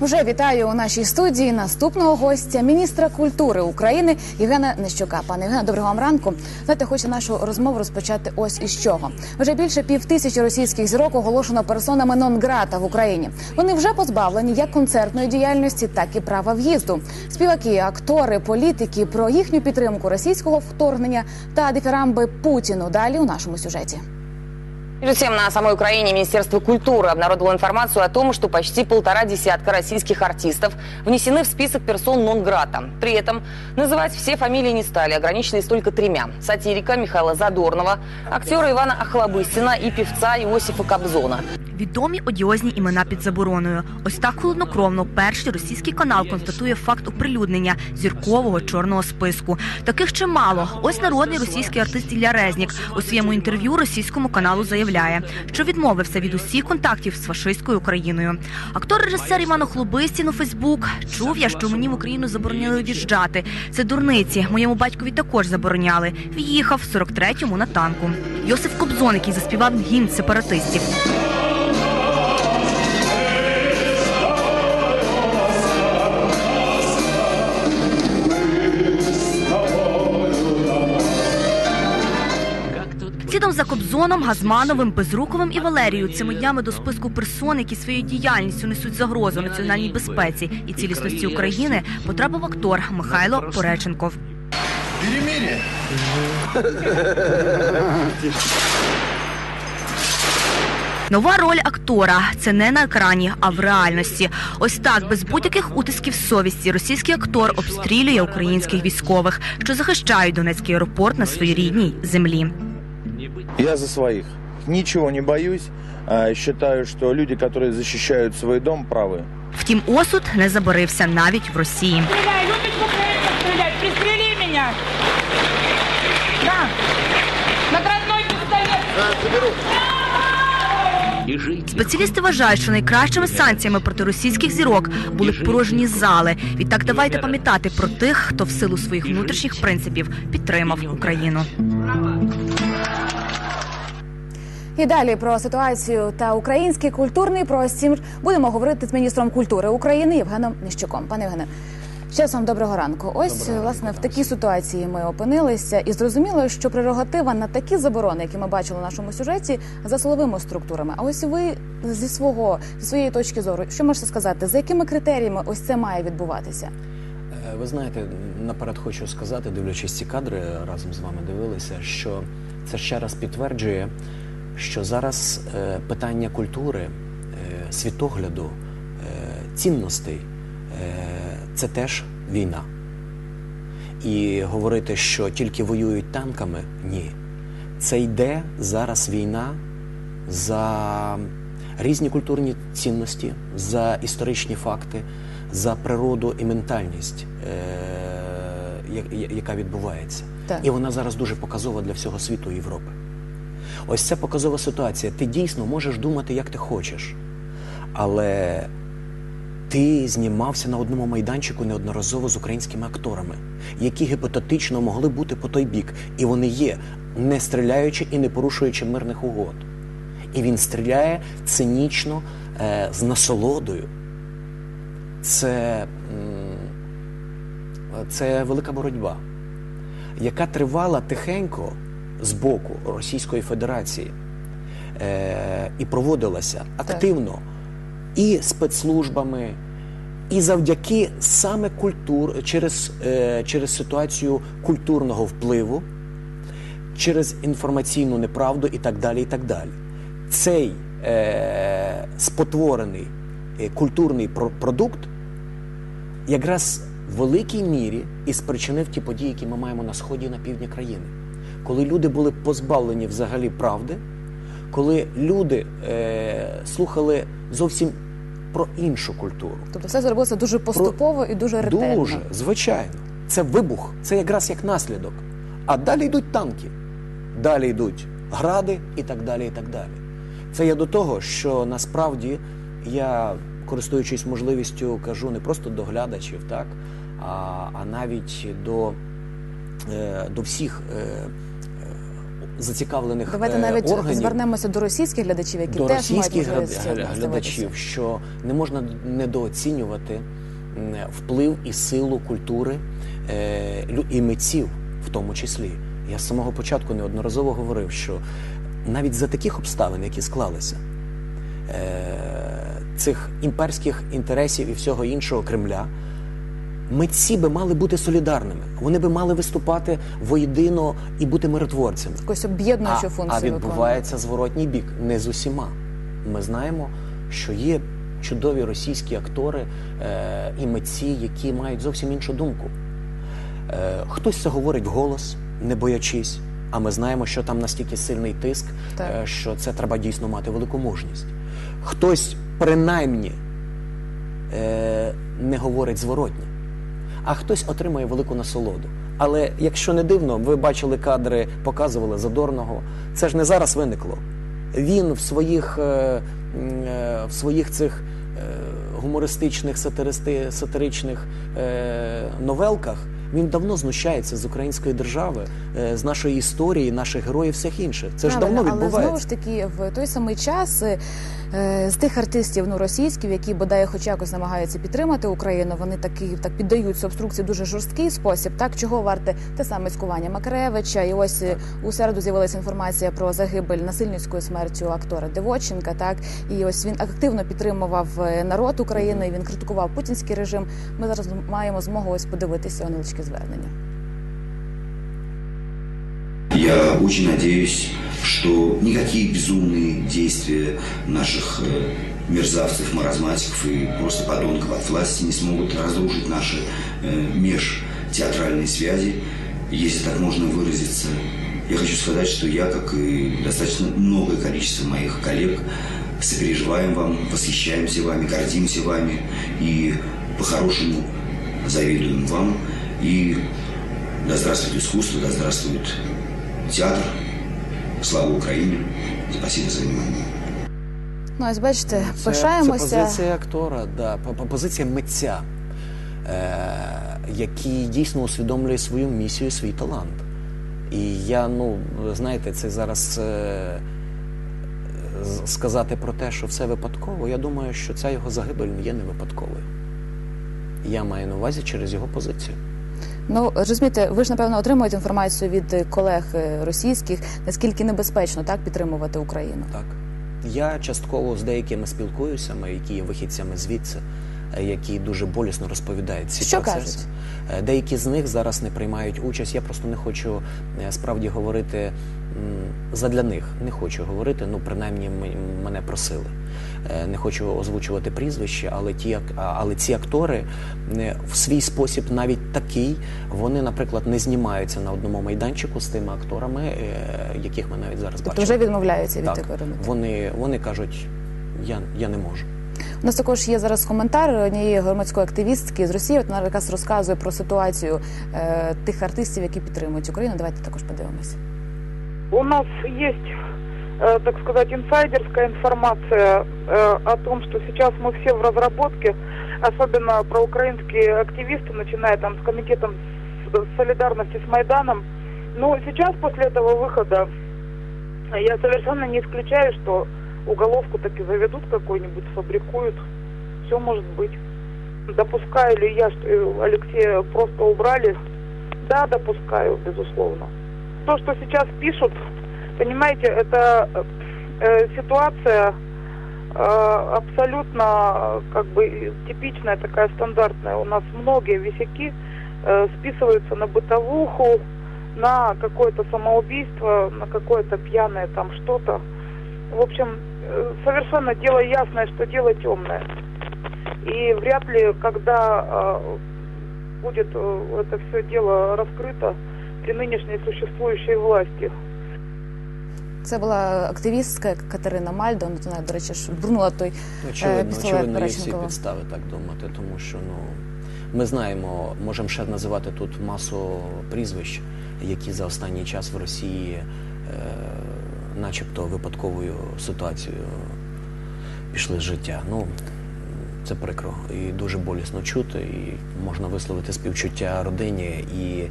Вже вітаю у нашій студії наступного гостя, міністра культури України Євгена Нещука. Пане Євгене, доброго вам ранку. Знаєте, хочу нашу розмову розпочати ось із чого. Вже більше пів тисячі російських зірок оголошено персонами нон-грата в Україні. Вони вже позбавлені як концертної діяльності, так і права в'їзду. Співаки, актори, політики про їхню підтримку російського вторгнення та дифірамби Путіну. Далі у нашому сюжеті. Между тем, на самой Украине Министерство культуры обнародовало информацию о том, что почти полтора десятка российских артистов внесены в список персон нон-грата. При этом называть все фамилии не стали, ограничились только тремя. Сатирика Михаила Задорнова, актера Ивана Охлобыстина и певца Иосифа Кобзона. Відомі одіозні імена під забороною. Ось так холоднокровно перший російський канал констатує факт оприлюднення зіркового чорного списку. Таких чимало. Ось народний російський артист Ілля Резнік у своєму інтерв'ю російському каналу заявляє, що відмовився від усіх контактів з фашистською Україною. Актор-режисер Іван Охлобистін у Фейсбук чув я, що мені в Україну заборонили в'їжджати. Це дурниці. Моєму батькові також забороняли. В'їхав в 43-му на танку. Йосиф Кобзон, який заспівав гімн сепаратистів. Кобзоном, Газмановим, Безруковим і Валерією цими днями до списку персон, які своєю діяльністю несуть загрозу національній безпеці і цілісності України, потрапив актор Михайло Пореченков. Нова роль актора це не на екрані, а в реальності. Ось так, без будь-яких утисків совісті, російський актор обстрілює українських військових, що захищають Донецький аеропорт на своїй рідній землі. Я за своих. Ничего не боюсь. Считаю, что люди, которые защищают свой дом, правы. Втім, осуд не заборився навіть в Росії. Стреляй, любит в украинцев стрелять, пристрели меня. Да. Наградной пистолет. Спеціалісти вважають, що найкращими санкціями проти російських зірок були порожні зали. Відтак давайте пам'ятати про тих, хто в силу своїх внутрішніх принципів підтримав Україну. І далі про ситуацію та український культурний простір будемо говорити з міністром культури України Євгеном Нищуком. Пане Євгене, ще раз вам доброго ранку. Ось власне в такій ситуації ми опинилися, і зрозуміло, що прерогатива на такі заборони, які ми бачили в нашому сюжеті, за силовими структурами. А ось ви зі свого зі своєї точки зору, що можете сказати, за якими критеріями ось це має відбуватися? Е, Ви знаєте, наперед хочу сказати, дивлячись ці кадри, разом з вами дивилися, що це ще раз підтверджує, що зараз е, питання культури, е, світогляду, е, цінностей це теж війна. І говорити, що тільки воюють танками, ні. Це йде зараз війна за різні культурні цінності, за історичні факти, за природу і ментальність, яка відбувається. Так. І вона зараз дуже показова для всього світу і Європи. Ось це показова ситуація. Ти дійсно можеш думати, як ти хочеш, але ти знімався на одному майданчику неодноразово з українськими акторами, які гіпотетично могли бути по той бік, і вони є, не стріляючи і не порушуючи мирних угод. І він стріляє цинічно, е, з насолодою. Це, це велика боротьба, яка тривала тихенько з боку Російської Федерації е, і проводилася активно і спецслужбами, і завдяки саме культур через, е, через ситуацію культурного впливу, через інформаційну неправду і так далі. і так далі. Цей е, спотворений е, культурний про- продукт якраз в великій мірі і спричинив ті події, які ми маємо на сході і на півдні країни, коли люди були позбавлені взагалі правди, коли люди е, слухали зовсім про іншу культуру. Тобто все зробилося дуже поступово і дуже ретельно. Дуже, звичайно. Це вибух, це якраз як наслідок. А далі йдуть танки, далі йдуть гради і так далі. і так далі. Це я до того, що насправді я, користуючись можливістю, кажу не просто до глядачів, так, а, а навіть до, е, до всіх е, зацікавлених Давайте е, навіть органів. звернемося до російських глядачів, які до теж мають російських можливість гля- глядачів, що не можна недооцінювати вплив і силу культури е, і митців, в тому числі. Я з самого початку неодноразово говорив, що навіть за таких обставин, які склалися, е, цих імперських інтересів і всього іншого Кремля. Митці би мали бути солідарними. Вони би мали виступати воєдино і бути миротворцями. Якусь об'єднуючу функцію а відбувається зворотній бік не з усіма. Ми знаємо, що є чудові російські актори е, і митці, які мають зовсім іншу думку. Е, хтось це говорить вголос, не боячись. А ми знаємо, що там настільки сильний тиск, Так. е, що це треба дійсно мати велику мужність. Хтось принаймні е, не говорить зворотні, а хтось отримує велику насолоду. Але якщо не дивно, ви бачили кадри, показували Задорного. Це ж не зараз виникло. Він в своїх, е, е, в своїх цих е, гумористичних, сатиристи, сатиричних новелках він давно знущається з української держави, е, з нашої історії, наших героїв, всіх інших. Це ж Правильно, давно але знову ж таки в той самий час е, з тих артистів ну російських, які бодай хоч якось намагаються підтримати Україну, вони такі так піддаються обструкції дуже жорсткий спосіб. Так чого варте те саме цькування Макаревича, і ось е, у середу з'явилася інформація про загибель насильницькою смертю актора Девоченка. Так і ось він активно підтримував народ України. Він критикував путінський режим. Ми зараз маємо змогу ось подивитися невеличке звернення. Я очень надеюсь, что никакие безумные действия наших э, мерзавцев, маразматиков и просто подонков от власти не смогут разрушить наши э, межтеатральные связи, если так можно выразиться. Я хочу сказать, что я, как и достаточно многое количество моих коллег, сопереживаем вам, восхищаемся вами, гордимся вами и по-хорошему завидуем вам. И да здравствует искусство, да здравствует театр. Слава Украине. Спасибо за внимание. Ну ось бачите, Це, пишаємося. Це позиція актора, да, по- по- позиція митця, е, який дійсно усвідомлює свою місію, свій талант. І я, ну, знаєте, це зараз е, сказати про те, що все випадково, я думаю, що ця його загибель є не випадковою. Я маю на увазі через його позицію. Ну розумієте, ви ж напевно отримуєте інформацію від е, колег е, російських, наскільки небезпечно так підтримувати Україну. Так. Я частково з деякими спілкуюся, які є вихідцями звідси, е, які дуже болісно розповідають ці Що процеси. кажуть? Деякі з них зараз не приймають участь. Я просто не хочу справді говорити задля них. Не хочу говорити, ну принаймні мене просили. Е, Не хочу озвучувати прізвище, але ті, але ці актори е, в свій спосіб навіть такий, вони, наприклад, не знімаються на одному майданчику з тими акторами, е, яких ми навіть зараз Тобто бачимо. вже відмовляються від Так, такої роботи. вони, вони кажуть, я, я не можу. У нас також є зараз коментар однієї громадської активістки з Росії. От вона якраз розказує про ситуацію е, тих артистів, які підтримують Україну. Давайте також подивимося. У нас есть, э, так сказать, инсайдерская информация э, о том, что сейчас мы все в разработке, особенно проукраинские активисты, начиная там с комитетом солидарности с Майданом. Но сейчас после этого выхода я совершенно не исключаю, что уголовку таки заведут какой-нибудь, сфабрикуют. Все может быть. Допускаю ли я, что Алексея просто убрали? Да, допускаю, безусловно то, что сейчас пишут, понимаете, это э, ситуация э, абсолютно как бы типичная, такая стандартная. У нас многие висяки э, списываются на бытовуху, на какое-то самоубийство, на какое-то пьяное там что-то. В общем, э, совершенно дело ясное, что дело темное. И вряд ли, когда э, будет э, это все дело раскрыто, при нынешней существующей власти. Це була активістка Катерина Мальдо. Ну, Вона, до речі, ж бурнула той Очевидно, пістолет очевидно, є всі підстави так думати, тому що ну ми знаємо, можемо ще називати тут масу прізвищ, які за останній час в Росії, е, начебто випадковою ситуацією пішли з життя. Ну це прикро і дуже болісно чути, і можна висловити співчуття родині. І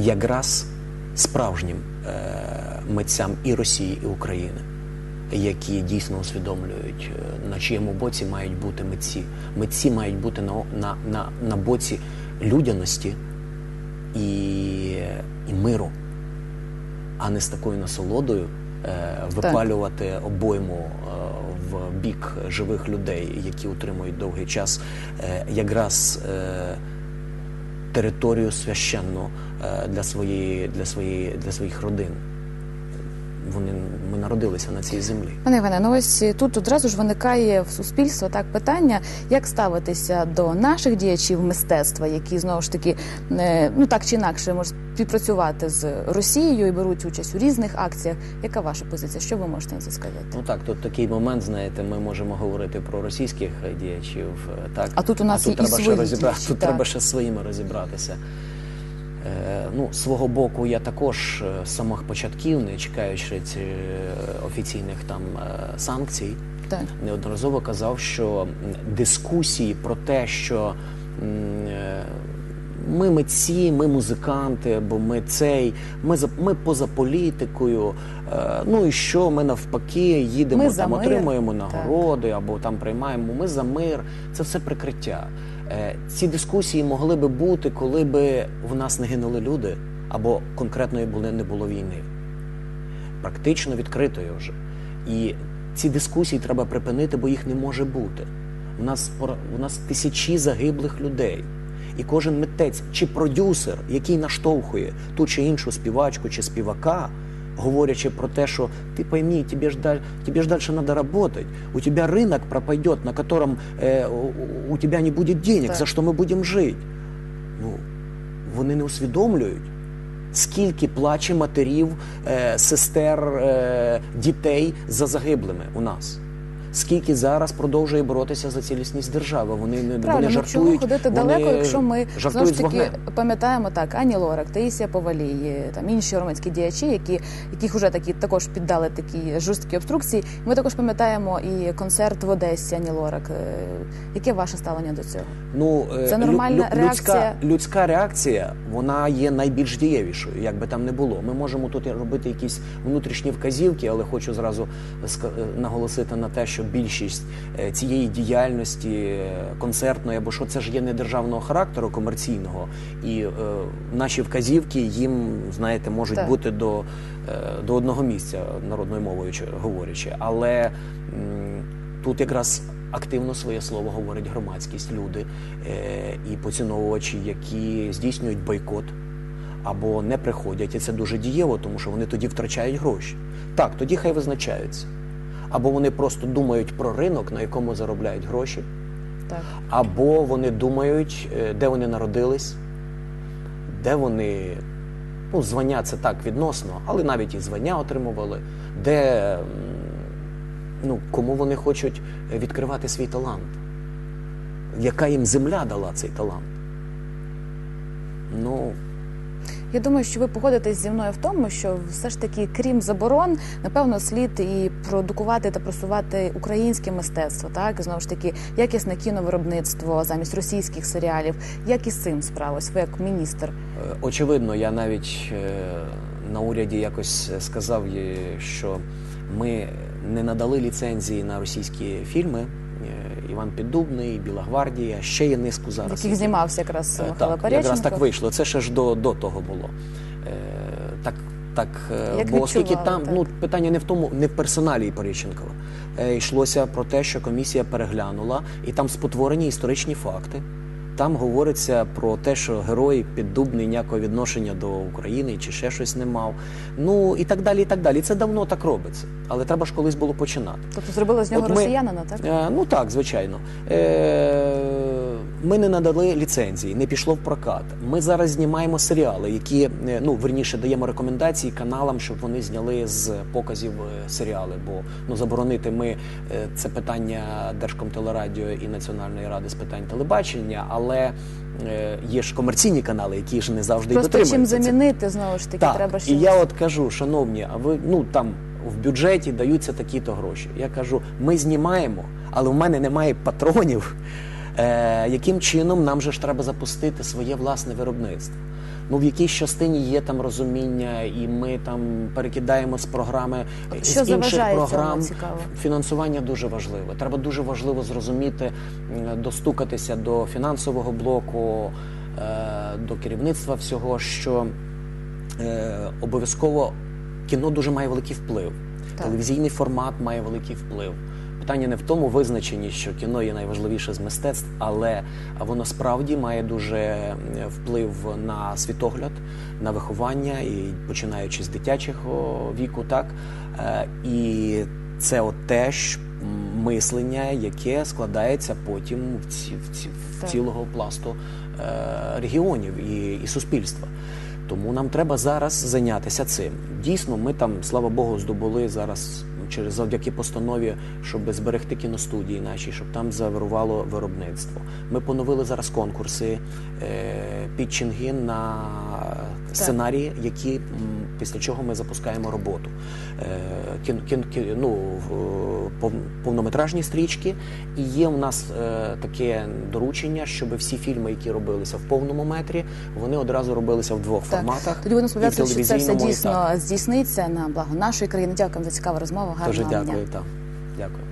якраз справжнім е, митцям і Росії, і України, які дійсно усвідомлюють, е, на чиєму боці мають бути митці. Митці мають бути на, на, на, на боці людяності і, і миру, а не з такою насолодою е, випалювати обойму е, в бік живих людей, які утримують довгий час е, якраз е, територію священну е, для, своєї, для, своєї, для своїх родин. Вони ми народилися на цій землі. Пане Євгене, ну ось тут одразу ж виникає в суспільства так питання, як ставитися до наших діячів мистецтва, які знову ж таки е, ну так чи інакше можуть співпрацювати з Росією і беруть участь у різних акціях. Яка ваша позиція? Що ви можете на це сказати? Ну так, тут такий момент, знаєте, ми можемо говорити про російських діячів, е, так А тут у нас а тут і треба ще розібрати. Тут так. треба ще своїми розібратися. Е, ну, свого боку, я також е, з самих початків, не чекаючи ці, е, офіційних там санкцій, Так. неодноразово казав, що дискусії про те, що ми митці, ми музиканти, бо ми цей, ми за ми поза політикою. Ну і що ми навпаки їдемо Ми там, отримуємо Так. нагороди або там приймаємо. Ми за мир. Це все прикриття. Е, Ці дискусії могли би бути, коли би в нас не гинули люди, або конкретної були не було війни практично відкритою вже. І ці дискусії треба припинити, бо їх не може бути. У нас у нас тисячі загиблих людей. І кожен митець чи продюсер, який наштовхує ту чи іншу співачку чи співака, говорячи про те, що ти пойми, тебе ж, далі тебе ж дальше надо работать, у тебя рынок пропадет, на котором е, у, у тебя не будет денег, Так. за що ми будемо жити. Ну, вони не усвідомлюють, скільки плаче матерів, е, сестер, е, дітей за загиблими у нас. Скільки зараз продовжує боротися за цілісність держави? Вони не вони ну чому ходити вони далеко, якщо ми знову жартують ж таки пам'ятаємо так, Ані Лорак, Таїсія Повалій, там інші громадські діячі, які яких вже такі також піддали такі жорсткі обструкції. Ми також пам'ятаємо і концерт в Одесі Ані Лорак. Е, Яке ваше ставлення до цього? Ну, е, Це нормальна лю- людська, реакція? людська реакція, вона є найбільш дієвішою, як би там не було. Ми можемо тут робити якісь внутрішні вказівки, але хочу зразу е, наголосити на те, що більшість е, цієї діяльності е, концертної або що це ж є не державного характеру, комерційного, і е, наші вказівки їм, знаєте, можуть Так. бути до, е, до одного місця народною мовою говорячи. Але м, тут якраз активно своє слово говорить громадськість, люди е, і поціновувачі, які здійснюють бойкот або не приходять. І це дуже дієво, тому що вони тоді втрачають гроші. Так, тоді хай визначаються. Або вони просто думають про ринок, на якому заробляють гроші, Так. або вони думають, е, де вони народились, де вони. Ну, звання це так відносно, але навіть і звання отримували, де ну, кому вони хочуть відкривати свій талант, яка їм земля дала цей талант. Ну, Я думаю, що ви погодитесь зі мною в тому, що все ж таки, крім заборон, напевно, слід і продукувати та просувати українське мистецтво, так знову ж таки якісне кіновиробництво замість російських серіалів. Як із цим справилось? Ви як міністр? Е, Очевидно, я навіть е, на уряді якось сказав, що ми не надали ліцензії на російські фільми. Іван Піддубний, Біла гвардія, ще є низку зараз. яких знімався якраз Е, Михайло Так, якраз так вийшло. Це ще ж до, до того було. Е, так, так, е, Як бо оскільки там так. ну, питання не в тому, не в персоналі Поріченкова. Йшлося про те, що комісія переглянула, і там спотворені історичні факти. Там говориться про те, що герой піддубний ніякого відношення до України чи ще щось не мав. Ну і так далі. і так далі. Це давно так робиться. Але треба ж колись було починати. Тобто зробили з нього От ми- росіянина, так? Е, ну так, звичайно. Е, ми не надали ліцензії, не пішло в прокат. Ми зараз знімаємо серіали, які е, ну верніше даємо рекомендації каналам, щоб вони зняли з показів е, серіали. Бо ну заборонити ми е, це питання Держкомтелерадіо і Національної ради з питань телебачення, але є ж комерційні канали, які ж не завжди Просто чим дотримуються цих замінити знову ж таки, так, треба і я от кажу, шановні, а ви ну там в бюджеті даються такі-то гроші. Я кажу, ми знімаємо, але в мене немає патронів Е, яким чином нам же ж треба запустити своє власне виробництво? Ну, в якійсь частині є там розуміння, і ми там перекидаємо з програми Що з інших програм. Фінансування дуже важливе. Треба дуже важливо зрозуміти, достукатися до фінансового блоку, е, до керівництва всього, що е, обов'язково кіно дуже має великий вплив. Так. Телевізійний формат має великий вплив. Питання не в тому визначенні, що кіно є найважливіше з мистецтв, але воно справді має дуже вплив на світогляд, на виховання, і починаючи з дитячого віку, так Е, і це от теж м, мислення, яке складається потім в, ці, в, ці, в цілого пласту е, регіонів і, і суспільства. Тому нам треба зараз зайнятися цим. Дійсно, ми там, слава Богу, здобули зараз через завдяки постанові, щоб зберегти кіностудії наші, щоб там завирувало виробництво. Ми поновили зараз конкурси, е, підчинги на сценарії, які після чого ми запускаємо роботу. Е, кін, кін, кін- ну, повнометражні стрічки, і є в нас е, таке доручення, щоб всі фільми, які робилися в повному метрі, вони одразу робилися в двох Так. форматах. Тоді будемо і сподіватися, що це все дійсно так. здійсниться на благо нашої країни. Дякуємо за цікаву розмову. Гарного Дуже дня. дякую. Так. Дякую.